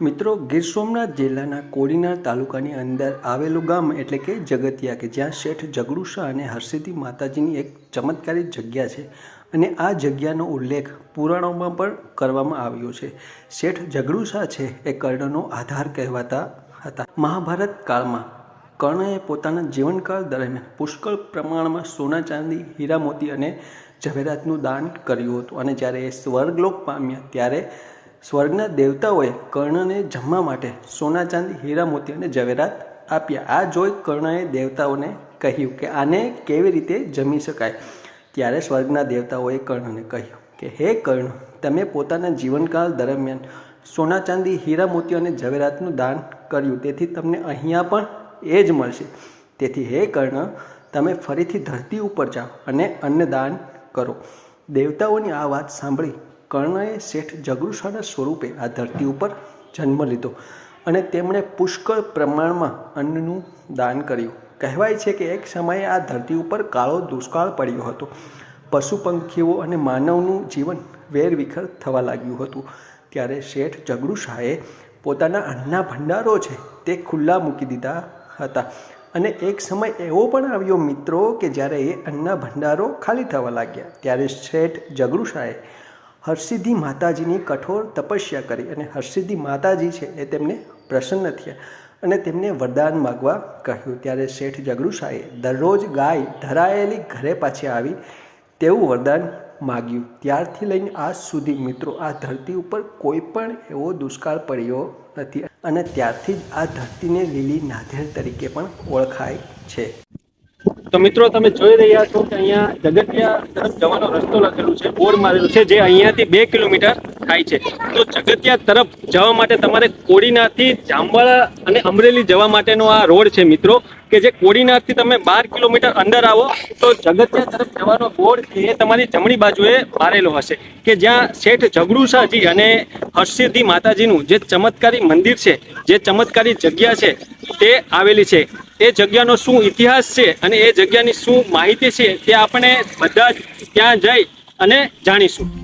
મિત્રો, ગીર સોમનાથ જિલ્લાના કોડીનાર તાલુકાની અંદર આવેલું ગામ એટલે કે જગતિયા કે જ્યાં શેઠ જગડુશા અને હરસિદ્ધિ માતાજીની એક ચમત્કારી જગ્યા છે અને આ જગ્યાનો ઉલ્લેખ પુરાણોમાં પણ કરવામાં આવ્યો છે. શેઠ જગડુશા છે એ કર્ણનો આધાર કહેવાતા હતા. મહાભારત કાળમાં કર્ણએ પોતાના જીવનકાળ દરમિયાન પુષ્કળ પ્રમાણમાં સોના ચાંદી હીરા મોતી અને ઝવેરાતનું દાન કર્યું હતું અને જ્યારે એ સ્વર્ગલોક પામ્યા ત્યારે સ્વર્ગના દેવતાઓએ કર્ણને જમવા માટે સોના ચાંદી, હીરા, મોતી અને ઝવેરાત આપ્યા. આ જોઈ કર્ણએ દેવતાઓને કહ્યું કે આને કેવી રીતે જમી શકાય? ત્યારે સ્વર્ગના દેવતાઓએ કર્ણને કહ્યું કે, હે કર્ણ, તમે પોતાના જીવનકાળ દરમિયાન સોના ચાંદી, હીરા, મોતી અને ઝવેરાતનું દાન કર્યું. તેથી તમને અહીંયા પણ એ જ મળશે. તેથી હે કર્ણ, તમે ફરીથી ધરતી ઉપર જાઓ અને અન્નદાન કરો. દેવતાઓની આ વાત સાંભળી કર્ણએ શેઠ જગૃષાના સ્વરૂપે આ ધરતી ઉપર જન્મ લીધો અને તેમણે પુષ્કળ પ્રમાણમાં અન્નનું દાન કર્યું. કહેવાય છે કે એક સમયે આ ધરતી ઉપર કાળો દુષ્કાળ પડ્યો હતો. પશુ પંખીઓ અને માનવનું જીવન વેરવિખર થવા લાગ્યું હતું. ત્યારે શેઠ જગૃષાએ પોતાના અન્નના ભંડારો છે તે ખુલ્લા મૂકી દીધા હતા અને એક સમય એવો પણ આવ્યો મિત્રો કે જ્યારે એ અન્નના ભંડારો ખાલી થવા લાગ્યા. ત્યારે શેઠ જગડુશાએ હરસિદ્ધિ માતાજીની કઠોર તપસ્યા કરી અને હરસિદ્ધિ માતાજી છે એ તેમને પ્રસન્ન થયા અને તેમને વરદાન માગવા કહ્યું. ત્યારે શેઠ જગરુશાએ દરરોજ ગાય ધરાયેલી ઘરે પાછી આવી તેવું વરદાન માગ્યું. ત્યારથી લઈને આજ સુધી મિત્રો, આ ધરતી ઉપર કોઈ પણ એવો દુષ્કાળ પડ્યો નથી અને ત્યારથી જ આ ધરતીને લીલી નાધેર તરીકે પણ ઓળખાય છે. તો મિત્રો, તમે જોઈ રહ્યા છો કે અહીંયા જગતિયા તરફ જવાનો રસ્તો લખેલું છે બોર્ડ મારેલું છે, જે અહીંયાથી બે કિલોમીટર થાય છે. તો જગતિયા તરફ જવા માટે તમારે કોડીનાથથી જામવાળા અને અમરેલી જવા માટેનો આ રોડ છે મિત્રો, કે જે કોડીનાથથી તમે બાર કિલોમીટર અંદર આવો, તો જગતિયા તરફ જવાનો બોર્ડ એ તમારી જમણી બાજુએ મારેલો હશે. કે જ્યાં શેઠ જગડુશાજી અને હર્ષિદ્ધિ માતાજીનું જે ચમત્કારી મંદિર છે, જે ચમત્કારી જગ્યા છે, તે આવેલી છે. એ જગ્યાનો શું ઇતિહાસ છે અને એ જગ્યાની શું માહિતી છે તે આપણે બધા ત્યાં જઈ અને જાણીશું.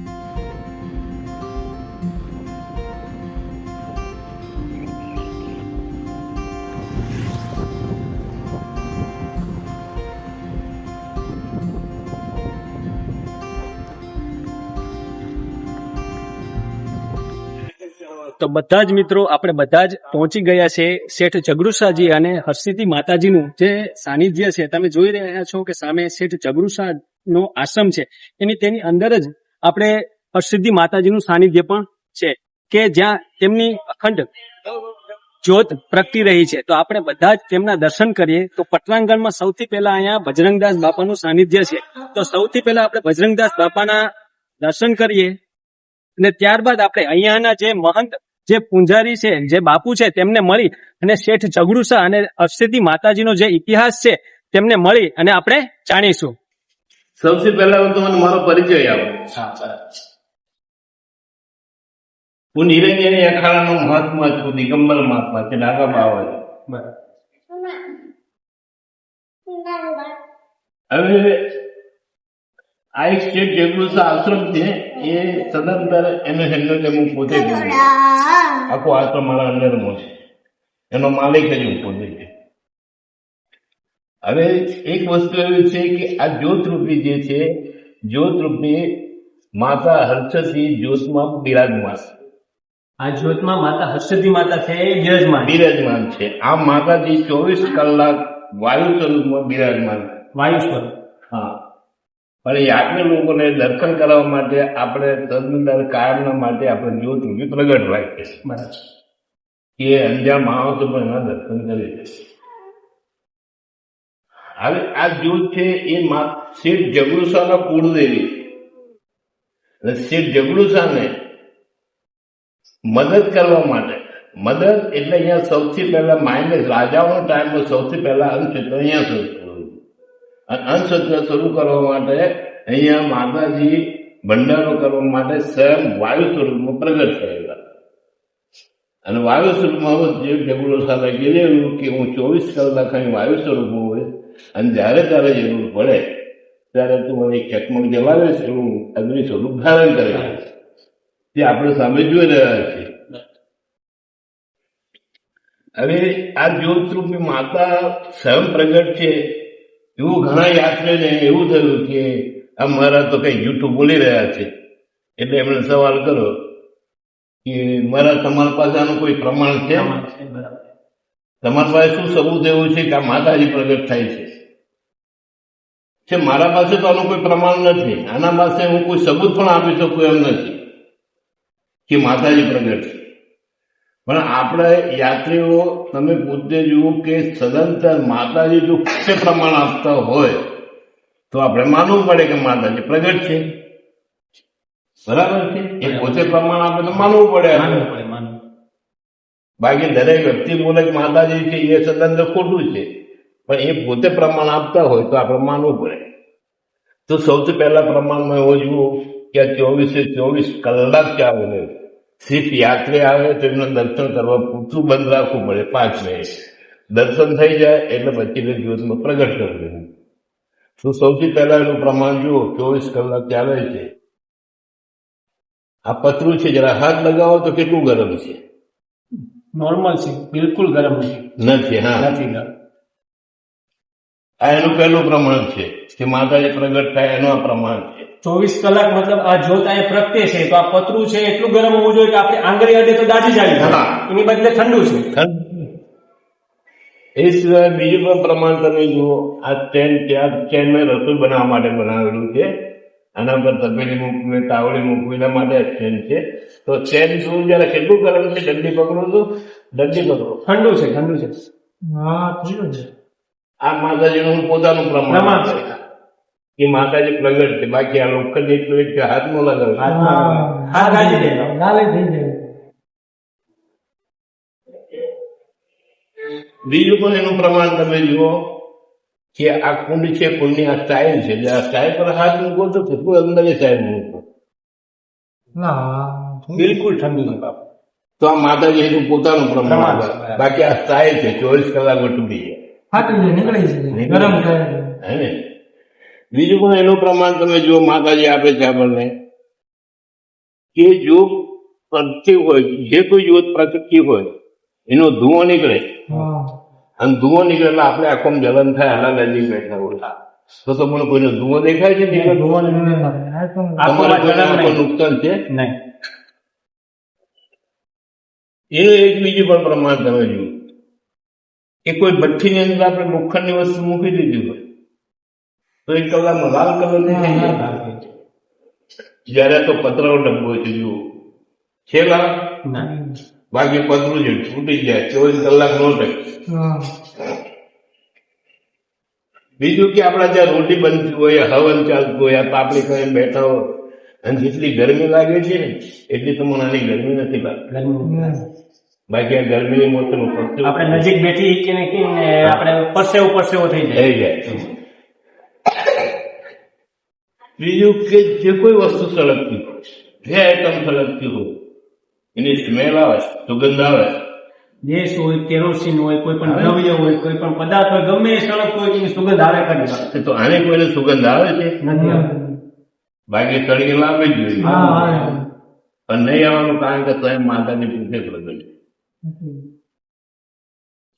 તો બધા જ મિત્રો આપણે બધા જ પહોંચી ગયા છે શેઠ જગરુસાજી અને હર્ષિતિ માતાજીનું જે સાનિધ્ય છે. તમે જોઈ રહ્યા છો કે સામે શેઠ જગરુસા નો આશ્રમ છે. એની તેની અંદર જ આપણે હર્ષિદ્ધિ માતાજીનું સાનિધ્ય પણ છે કે જ્યાં તેમની અખંડ જ્યોત પ્રગટી રહી છે. તો આપણે બધા જ તેમના દર્શન કરીએ. તો પટરાંગણમાં સૌથી પહેલા અહીંયા બજરંગદાસ બાપાનું સાનિધ્ય છે. તો સૌથી પહેલા આપણે બજરંગદાસ બાપાના દર્શન કરીએ અને ત્યારબાદ આપણે અહીંયાના જે મહંત જે પૂંજારી છે જે બાપુ છે તેમને મળી અને શેઠ જગડુસા અને અક્ષિતિ માતાજીનો જે ઇતિહાસ છે તેમને મળી અને આપણે જાણીશું. સૌથી પહેલા હું તમને મારો પરિચય આપું. હું નિરંજની અખાડાનો મહાત્મા છું દિગંબર મહાત્મા છે નાગા બાવા હવે આ એક સ્ટેટ જેગલુસા આશ્રમ છે એ સદંતર એનો હેન્ડલ હું પોતે જ આખો આશ્રમ મારા અંડરમાં છે. એનો માલિક જ હું પોતે છે હવે એક વસ્તુ એવી છે કે આ જ્યોતરૂપી જે છે જ્યોતરૂપી માતા હર્ષથી જ્યોતમાં બિરાજમાન આ જ્યોતમાં માતા હર્ષદી માતા છે એ બિરાજમાન બિરાજમાન છે. આ માતાજી ચોવીસ કલાક વાયુ સ્વરૂપમાં બિરાજમાન. વાયુ સ્વરૂપ. હા. પણ એ લોકોને દર્શન કરવા માટે આપણે તદનંતર કાયમના માટે આપણે જ્યોતરૂપી પ્રગટ રાખીએ છીએ કે અંજામ માણસો પણ એના દર્શન કરી હવે આ જ્યોત છે એ શેઠ જગડુસાના કુળદેવી. અને શેઠ જગડુસાને મદદ કરવા માટે. મદદ એટલે અહીંયા સૌથી પહેલા માઇનસ રાજાઓનો ટાઈમ સૌથી પહેલા અંશ અહીંયા શરૂ થયું શરૂ કરવા માટે અહીંયા માતાજી ભંડારો કરવા માટે સ્વયં વાયુ સ્વરૂપમાં પ્રગટ થયેલા. અને વાયુ સ્વરૂપમાં જે ડબલો સાથે કીધેલું કે હું ચોવીસ કલાક અહીં વાયુ સ્વરૂપમાં હોય અને જ્યારે ત્યારે જરૂર પડે, ત્યારે તું મને ચકમક જલાવે છે, હું અગ્નિ સ્વરૂપ ધારણ કરે તે આપણે સામે જોઈ રહ્યા છીએ. હવે આ જ્યોતરૂપી માતા સ્વયં પ્રગટ છે. એવું ઘણા યાત્રીઓને એવું થયું કે આ મારા તો કઈ જૂઠું બોલી રહ્યા છે. એટલે એમણે સવાલ કર્યો કે મારા તમારા પાસે આનું કોઈ પ્રમાણ છે? તમારી પાસે શું સબૂત એવું છે કે આ માતાજી પ્રગટ થાય છે? છે મારા પાસે તો આનું કોઈ પ્રમાણ નથી. આના પાસે હું કોઈ સબૂત પણ આપી શકું એમ નથી કે માતાજી પ્રગટ છે. પણ આપણે યાત્રીઓ તમે પોતે જુઓ કે સદંતર માતાજી જો પોતે પ્રમાણ આપતા હોય તો આપણે માનવું પડે કે માતાજી પ્રગટ છે. બરાબર છે? એ પોતે પ્રમાણ આપે તો માનવું પડે માનવું બાકી દરેક વ્યક્તિ બોલે માતાજી છે એ સદંતર ખોટું છે. પણ એ પોતે પ્રમાણ આપતા હોય તો આપણે માનવું પડે. તો સૌથી પહેલા પ્રમાણમાં એવો જુઓ કે આ ચોવીસે ચોવીસ કલાક ચાલે સિર્ફ યાત્રી આવે તો એમનું દર્શન કરવા પૂરતું બંધ રાખવું પડે પાંચ મિનિટ. દર્શન થઈ જાય એટલે પછી એને પ્રગટ કરી દેવું. તો સૌથી પહેલા એનું પ્રમાણ જુઓ ચોવીસ કલાક ચાલે છે. આ પતરું છે જરા હાથ લગાવો તો કેટલું ગરમ છે? નોર્મલ છે બિલકુલ ગરમ નથી. નથી હા. નથી ગરમ. આ એનું પહેલું પ્રમાણ છે કે માતાજી પ્રગટ થાય એનું આ પ્રમાણ છે. ચોવીસ કલાક મતલબ આ જ્યોત અહીંયા પ્રગટે છે તો આ પતરું છે એટલું ગરમ હોવું જોઈએ કે આપણે આંગળી અડે તો દાજી જાય. એની બદલે ઠંડુ છે. એ સિવાય બીજું પણ પ્રમાણ તમે જુઓ આ ચેન ત્યાં ચેન મેં રસોઈ બનાવવા માટે બનાવેલું છે. આના પર તપેલી મૂકવી તાવડી મૂકવી એના માટે ચેન છે. તો ચેન શું જયારે કેટલું ગરમ છે ડંડી પકડો તો? ડંડી પકડો. ઠંડુ છે ઠંડુ છે. આ માતાજીનું પોતાનું પ્રમાણ છે છે. કે માતાજી પ્રગટ છે. બાકી આ લોકલ જેટલું એક હાથમાં લગાવે હાથ દાજી દે. બીજું પણ એનું પ્રમાણ તમે જુઓ કે આ કુંડ છે કુંડની આ સ્ટાઇલ છે. જે આ સ્ટાઇલ પર હાથ મૂકો તો કેટલું અંદર એ સ્ટાઇલ મૂકો બિલકુલ ઠંડુ નહીં બાપુ. તો આ માતાજી એનું પોતાનું પ્રમાણ છે, છે. બાકી આ સ્ટાઇલ છે ચોવીસ કલાક તૂટી જાય. ગરમ હે ને? બીજું પણ એનું પ્રમાણ તમે જુઓ માતાજી આપે છે આપણને કે જો પ્રગતિ હોય જે કોઈ જ્યોત પ્રગતિ હોય એનો ધુઓ નીકળે. અને ધુઓ નીકળે એટલે આપણે આખો જલન થાય આના નજીક બેઠા હોય તો તમને કોઈનો ધુઓ દેખાય છે? તમારે નુકસાન છે? નહીં. એનું એક બીજું પણ પ્રમાણ તમે જુઓ. એ કોઈ ભઠ્ઠીની અંદર આપણે લોખંડની વસ્તુ મૂકી દીધી હોય. તો એક કલાકમાં લાલ કલર દેખાઈ જાય. જયારે તો પતરાનો ડબ્બો છે જુઓ. છેલ્લા? બાકી પતરું છે તૂટી જાય ચોવીસ કલાક નો ટકે બીજું કે આપણા જ્યાં રોટી બનતી હોય હવન ચાલતું હોય આ પાપડી કરીને બેઠા હોય અને જેટલી ગરમી લાગે છે ને એટલી તમને આની ગરમી નથી લાગતી. બાકી આ ગરમીની મોતનું આપણે નજીક બેઠી કે આપણે પરસેવો પરસેવો થઈ જાય. થઈ જાય. બીજું કે જે કોઈ વસ્તુ સળગતી હોય જે આઈટમ સળગતી હોય એની સ્મેલ આવે સુગંધ આવે ગેસ હોય કેરોસીન હોય કોઈ પણ દ્રવ્ય હોય કોઈ પણ પદાર્થ હોય ગમે એ સળગતો હોય એની સુગંધ આવે કરી તો આને કોઈને સુગંધ આવે છે? નથી. બાકી સળગી લાવે જ જોઈએ. પણ નહીં આવવાનું કારણ કે સ્વયં માતાની પૂછે પ્રગટ.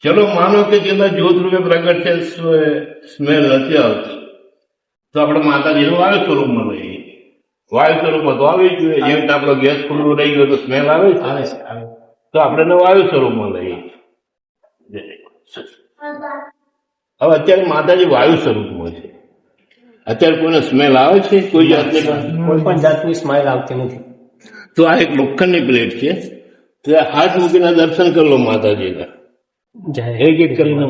ચલો માનો કે જેના જ્યોત રૂપે પ્રગટ છે સ્મેલ નથી આવતી? તો આપણે માતાજીનું વાયુ સ્વરૂપમાં લઈએ વાયુ સ્વરૂપમાં તો આવી જોઈએ. જેમ કે આપણો ગેસ ખુલ્લો રહી ગયો તો સ્મેલ આવે છે. તો આપણે વાયુ સ્વરૂપમાં લઈએ. હવે અત્યારે માતાજી વાયુ સ્વરૂપમાં છે. અત્યારે કોઈને સ્મેલ આવે છે? કોઈ જાતની કોઈ પણ જાતની સ્માઇલ આવતી નથી. તો આ એક લોખંડની પ્લેટ છે. ત્યાં હાથ મૂકીને દર્શન કરી લો માતાજીના. જય એક એક કરીને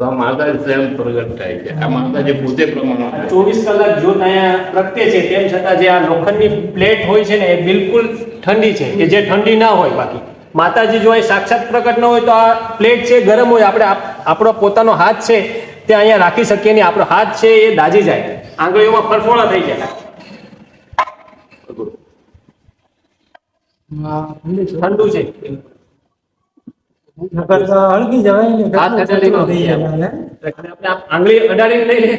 તો આ માતાજી સ્વયં પ્રગટ થાય છે. આ માતાજી પોતે પ્રમાણ ચોવીસ કલાક જો અહીંયા પ્રગટે છે તેમ છતાં જે આ લોખંડની પ્લેટ હોય છે ને એ બિલકુલ ઠંડી છે. કે જે ઠંડી ના હોય બાકી. માતાજી જો અહીં સાક્ષાત પ્રગટ ન હોય તો આ પ્લેટ છે ગરમ હોય આપણે આપણો પોતાનો હાથ છે તે અહીંયા રાખી શકીએ નહીં. આપણો હાથ છે એ દાજી જાય. આંગળીઓમાં ફરફોડા થઈ જાય ઠંડુ છે. જવાય ને આપણે આંગળી લઈ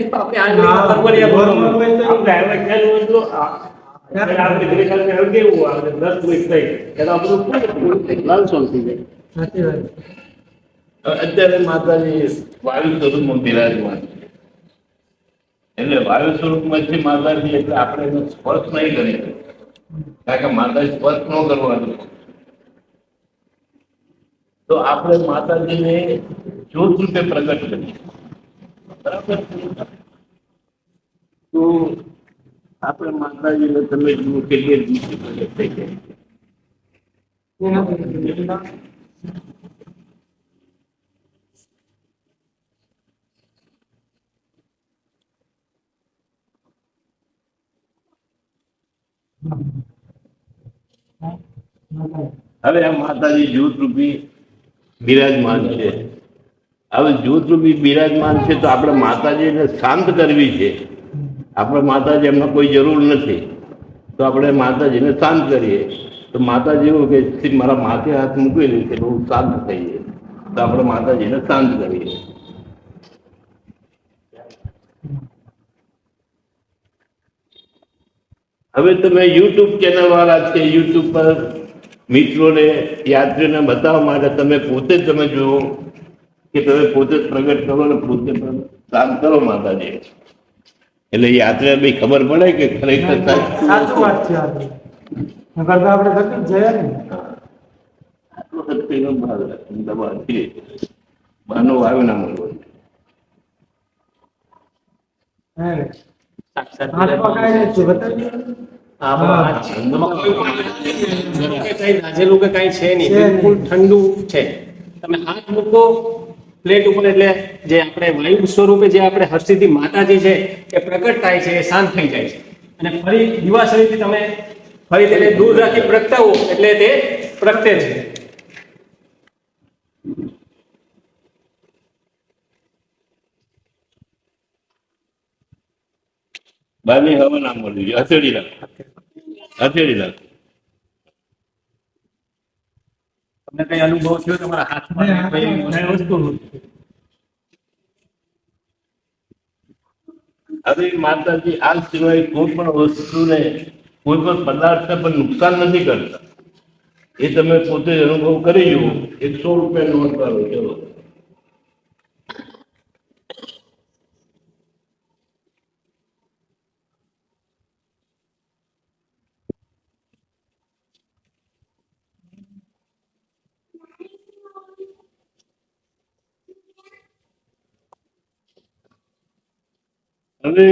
તો આપણે અત્યારે માતાજી વાયુ સ્વરૂપમાં બિરાજમાન છે. એટલે વાયુ સ્વરૂપમાંથી માતાજી એટલે આપણે એનો સ્પર્શ નહીં કરી કારણ કે માતાજી સ્પર્શ ન કરવાનું તો આપણે માતાજીને જ્યોત રૂપે પ્રગટ કરીએ બરાબર છે? તો આપણે માતાજીને તમે જુઓ કેટલી રીતે પ્રગટ થઈ જાય છે. એના હવે આ માતાજી જ્યોતરૂપી બિરાજમાન છે. હવે જ્યોતરૂપી બિરાજમાન છે તો આપણે માતાજીને શાંત કરવી છે. આપણે માતાજી એમાં કોઈ જરૂર નથી. તો આપણે માતાજીને શાંત કરીએ. તો માતાજી એવું કે મારા માથે હાથ મૂકી દે કે બહુ શાંત થઈએ તો આપણે માતાજીને શાંત કરીએ. હવે તમે યુટ્યુબ ચેનલ વાળા છે યુટ્યુબ પર મિત્રોને યાત્રીઓને બતાવવા માટે તમે પોતે જ તમે જુઓ કે તમે પોતે જ પ્રગટ કરો ને પોતે પણ કામ કરો માતાજી. એટલે યાત્રા બી ખબર પડે કે ખરેખર સાચું વાત છે આપણે ભાગ ના મળવો સાક્ષાત હાથમાં કાંઈ નથી બતાવી દો. હા, બરાબર છે. આમાં કોઈ પણ કે કાંઈ નાજેલું કે કાંઈ છે નહીં બિલકુલ ઠંડુ છે. તમે હાથ મૂકો પ્લેટ ઉપર એટલે જે આપણે વાયુ સ્વરૂપે જે આપણે હર્ષિદ્ધિ માતાજી છે એ પ્રગટ થાય છે એ શાંત થઈ જાય છે. અને ફરી દિવાસળીથી તમે ફરી તેને દૂર રાખી પ્રગટાવો એટલે તે પ્રગટે છે. બહારની હવા નામ જોઈએ હથેળી રાખ. હથેળી તમને કઈ અનુભવ થયો તમારા હાથમાં? કઈ વસ્તુ? હવે માતાજી આ સિવાય કોઈ પણ વસ્તુને કોઈ પણ પદાર્થને પણ નુકસાન નથી કરતા. એ તમે પોતે અનુભવ કરી જુઓ એકસો રૂપિયા નોટ કરો ચલો. હવે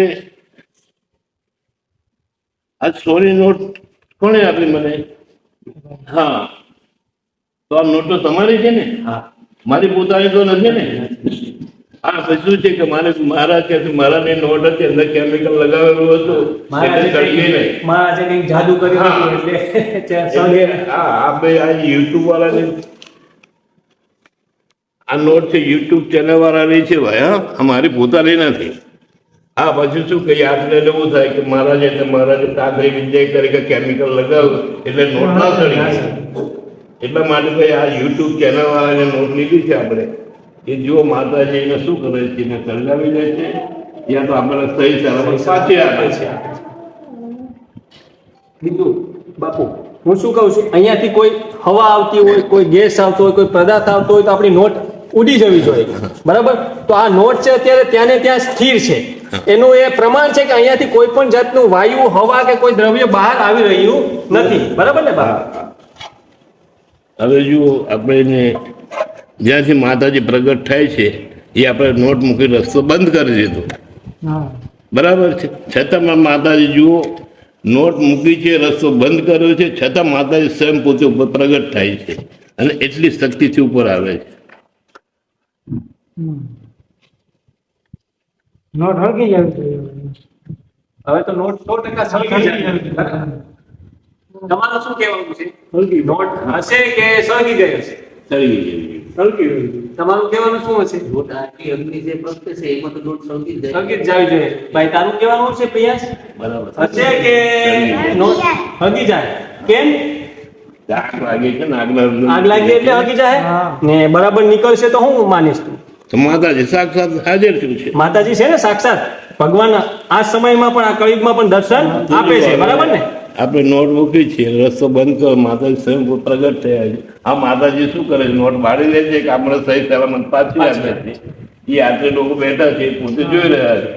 આ સોરી નોટ કોણે આપી મને? હા. તો આ નોટ તો તમારી છે ને? હા. મારી પોતાની તો નથી ને? હા પછી છે કે મારે મારા કે મારાની નોટ હતી અંદર કેમિકલ લગાવેલું હતું. સળગી નહીં. જાદુ કર્યું એટલે હા આપણે આ યુટ્યુબ વાળાને આ નોટ છે યુટ્યુબ ચેનલ વાળાની છે ભાઈ હા. મારી પોતાની નથી. હા પછી શું કહીએ આપણે એવું થાય કે મહારાજ એટલે મહારાજ તાંત્રિક વિજય કરી કે કેમિકલ લગાવ એટલે નોટ ના ચડી એટલા માટે ભાઈ આ યુટ્યુબ ચેનલ વાળાને નોટ લીધી છે આપણે. એ જુઓ માતાજી એને શું કરે છે એને સળગાવી દે છે યા તો આપણને સહી સલામત સાચી આપે છે. બીજું બાપુ હું શું કહું છું? અહીંયાથી કોઈ હવા આવતી હોય કોઈ ગેસ આવતો હોય કોઈ પદાર્થ આવતો હોય તો આપણી નોટ ઉડી જવી જોઈએ. બરાબર? તો આ નોટ છે અત્યારે ત્યાં ને ત્યાં સ્થિર છે. એનું એ પ્રમાણ છે કે અહીંયાથી કોઈ પણ જાતનું વાયુ હવા કે કોઈ દ્રવ્ય બહાર આવી રહ્યું નથી. બરાબર ને હવે જુઓ આપણે એને જ્યાંથી માતાજી પ્રગટ થાય છે એ આપણે નોટ મૂકી રસ્તો બંધ કરી દીધો. બરાબર છે. છતાં પણ માતાજી જુઓ નોટ મૂકી છે રસ્તો બંધ કર્યો છે છતાં માતાજી સ્વયં પોતે ઉપર પ્રગટ થાય છે. અને એટલી શક્તિથી ઉપર આવે છે. નોટ હળગી જાય હવે તો નોટ સો ટકા સળગી જાય. તમારું શું કહેવાનું છે? નોટ હશે કે સળગી જાય હશે સળગી ગઈ તમારું કહેવાનું શું હશે? આટલી અગ્નિ જે પ્રગટે છે એમાં તો નોટ સળગી જાય. સળગી જ જાવી જોઈએ ભાઈ તારું કહેવાનું છે પ્રયાસ? બરાબર. હશે કે નોટ હગી જાય? કેમ? આગ લાગે છે ને આગ લાગી એટલે હગી જાય? હા. ને બરાબર નીકળશે તો હું માનીશ તું. તો માતાજી સાક્ષાત હાજર છે? માતાજી છે ને સાક્ષાત. ભગવાન આ સમયમાં પણ આ કળિયુગમાં પણ દર્શન આપે છે બરાબર ને? આપણે નોટ મૂકી છીએ રસ્તો બંધ કરો માતાજી સ્વયં પ્રગટ થયા છે. આ માતાજી શું કરે છે? નોટ બાળી લે છે કે આપણે સહી સલામત પાછી આપે છે? એ આટલે લોકો બેઠા છે પોતે જોઈ રહ્યા છે.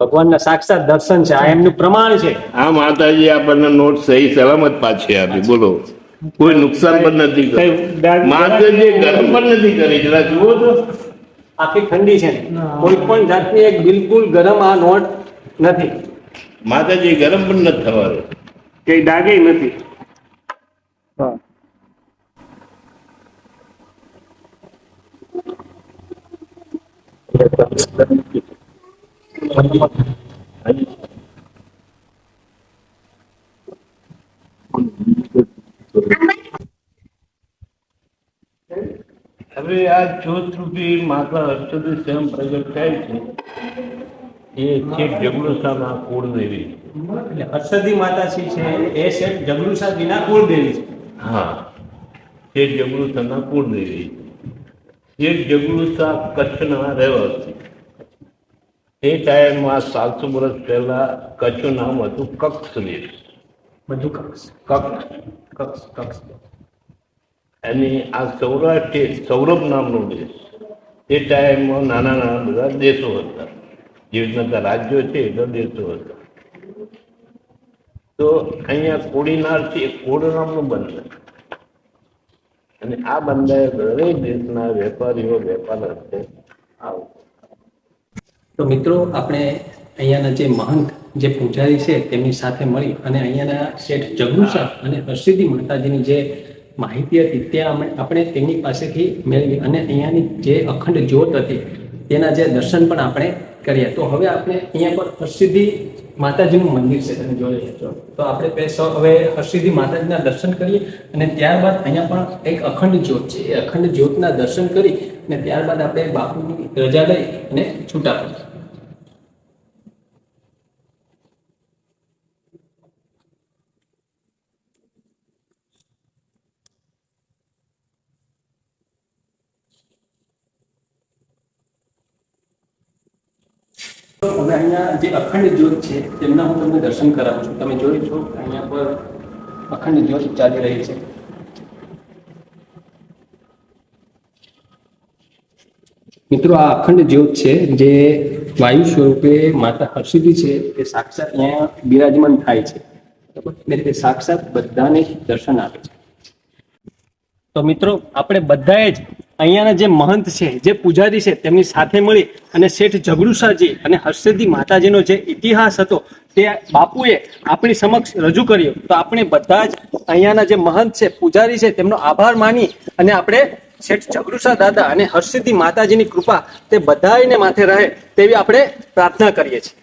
ભગવાનના સાક્ષાત દર્શન છે આ એમનું પ્રમાણ છે. આ માતાજી આપણને નોટ સહી સલામત પાછી આપી બોલો. કોઈ નુકસાન પણ નથી કઈ કર્યું ડાઘ- ગરમ પણ નથી કરી જરા જુઓ તો. આખી ઠંડી છે કોઈ પણ જાતની એક બિલકુલ ગરમ આ નોટ નથી. માતાજી ગરમ પણ નથી થવાનું કઈ ડાગે નથી. હવે આ ચોથ રૂપી માતા અષ્ટદી સ્વયં પ્રગટ થાય છે. એ છે જગડોસાના કુળદેવી. એટલે હર્ષદી માતાજી છે એ શેઠ જગરુસાજીના કુળદેવી છે. હા છે જગડોસાના કુળદેવી. છે જગડોસા કચ્છના રહેવાસી. એ ટાઈમમાં સાતસો વર્ષ પહેલા કચ્છનું નામ હતું કક્ષ બધું કક્ષ. કક્ષ. કક્ષ કક્ષ. એની આ સૌરાષ્ટ્ર સૌરભ નામનો દેશ. એ ટાઈમમાં નાના નાના બધા દેશો હતા. જેવી રીતના રાજ્યો છે એટલા દેશો હતા. તો અહીંયા કોડીનાર છે, એ કોડ નામનું બંદર. અને આ બંદર દરેક દેશના વેપારીઓ, વેપાર અર્થે આવે. તો મિત્રો, આપણે અહીંયાના જે મહંત જે પૂજારી છે તેમની સાથે મળી અને અહીંયાના શેઠ જગુસા અને હરસિદ્ધિ માતાજીની જે માહિતી હતી, ત્યાં આપણે તેમની પાસેથી મેળવી અને અહીંયાની જે અખંડ જ્યોત હતી, તેના જે દર્શન પણ આપણે કર્યા. તો હવે આપણે અહીંયા પર હરસિદ્ધિ માતાજીનું મંદિર છે, તમે જોઈ છો. તો આપણે પે- હવે હરસિદ્ધિ માતાજીના દર્શન કરીએ અને ત્યારબાદ અહીંયા પણ એક અખંડ જ્યોત છે. એ અખંડ જ્યોતના દર્શન કરી અને ત્યારબાદ આપણે બાપુની રજા લઈ અને છૂટા પડીએ હવે અહીંયા જે અખંડ જ્યોત છે, તેમના હું તમને દર્શન કરાવું છું. તમે જોઈ છો, અહીંયા પર અખંડ જ્યોત ચાલી રહી છે. મિત્રો, આ અખંડ જ્યોત છે, જે વાયુ સ્વરૂપે માતા હર્ષિદી છે, એ સાક્ષાત અહીંયા બિરાજમાન થાય છે. બરાબર? તે સાક્ષાત બધાને દર્શન આપે છે. તો મિત્રો, આપણે બધાએ જ અહીંયાના જે મહંત છે, જે પૂજારી છે, તેમની સાથે મળી અને શેઠ જગડુશાજી અને હર્ષદી માતાજીનો જે ઇતિહાસ હતો, તે બાપુએ આપણી સમક્ષ રજૂ કર્યો. તો આપણે બધા જ અહીંયાના જે મહંત છે, પૂજારી છે, તેમનો આભાર માની અને આપણે શેઠ જગડુશા દાદા અને હર્ષદી માતાજીની કૃપા તે બધાને માથે રહે તેવી આપણે પ્રાર્થના કરીએ છીએ.